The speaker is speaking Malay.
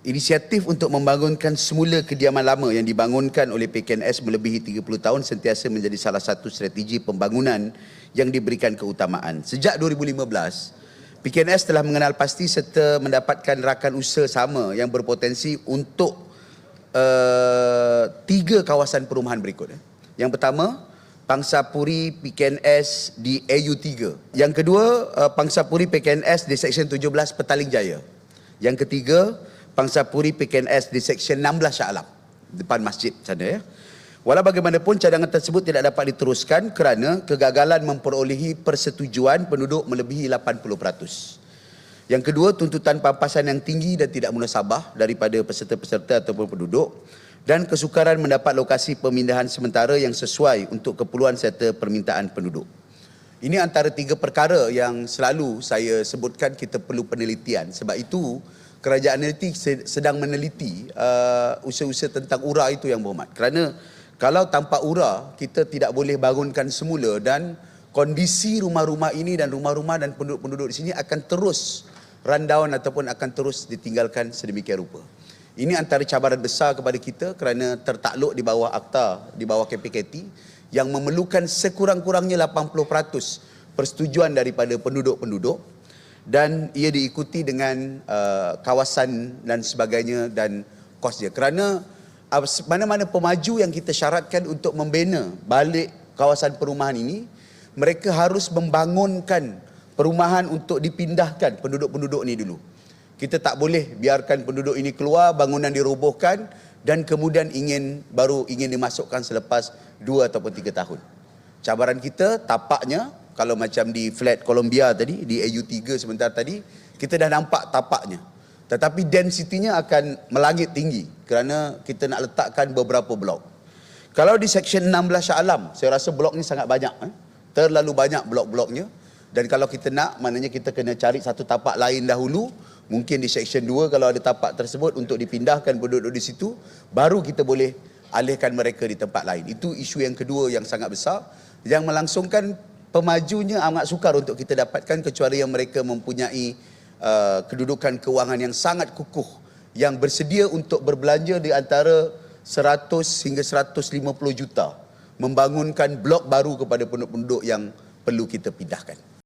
Inisiatif untuk membangunkan semula kediaman lama yang dibangunkan oleh PKNS melebihi 30 tahun sentiasa menjadi salah satu strategi pembangunan yang diberikan keutamaan. Sejak 2015, PKNS telah mengenal pasti serta mendapatkan rakan usaha sama yang berpotensi untuk uh, tiga kawasan perumahan berikut. eh. Yang pertama, Pangsapuri PKNS di AU3. Yang kedua, uh, Pangsapuri PKNS di Seksyen 17 Petaling Jaya. Yang ketiga, Pangsapuri PKNS di Seksyen 16 Shah Alam. Depan masjid sana ya. Walau bagaimanapun cadangan tersebut tidak dapat diteruskan kerana kegagalan memperolehi persetujuan penduduk melebihi 80%. Yang kedua, tuntutan pampasan yang tinggi dan tidak munasabah daripada peserta-peserta ataupun penduduk dan kesukaran mendapat lokasi pemindahan sementara yang sesuai untuk keperluan serta permintaan penduduk. Ini antara tiga perkara yang selalu saya sebutkan kita perlu penelitian. Sebab itu kerajaan analitik se- sedang meneliti uh, usaha-usaha tentang URA itu yang berhormat. Kerana kalau tanpa URA kita tidak boleh bangunkan semula dan kondisi rumah-rumah ini dan rumah-rumah dan penduduk-penduduk di sini akan terus rundown ataupun akan terus ditinggalkan sedemikian rupa. Ini antara cabaran besar kepada kita kerana tertakluk di bawah akta, di bawah KPKT yang memerlukan sekurang-kurangnya 80% persetujuan daripada penduduk-penduduk dan ia diikuti dengan uh, kawasan dan sebagainya dan kos dia. Kerana uh, mana-mana pemaju yang kita syaratkan untuk membina balik kawasan perumahan ini, mereka harus membangunkan perumahan untuk dipindahkan penduduk-penduduk ni dulu. Kita tak boleh biarkan penduduk ini keluar, bangunan dirobohkan dan kemudian ingin baru ingin dimasukkan selepas dua ataupun tiga tahun. Cabaran kita tapaknya kalau macam di flat Columbia tadi, di AU3 sebentar tadi, kita dah nampak tapaknya. Tetapi densitinya akan melangit tinggi kerana kita nak letakkan beberapa blok. Kalau di seksyen 16 Shah Alam, saya rasa blok ni sangat banyak. Eh? Terlalu banyak blok-bloknya. Dan kalau kita nak, maknanya kita kena cari satu tapak lain dahulu. Mungkin di seksyen 2 kalau ada tapak tersebut untuk dipindahkan penduduk di situ, baru kita boleh alihkan mereka di tempat lain. Itu isu yang kedua yang sangat besar. Yang melangsungkan pemajunya amat sukar untuk kita dapatkan kecuali yang mereka mempunyai uh, kedudukan kewangan yang sangat kukuh yang bersedia untuk berbelanja di antara 100 hingga 150 juta membangunkan blok baru kepada penduduk-penduduk yang perlu kita pindahkan.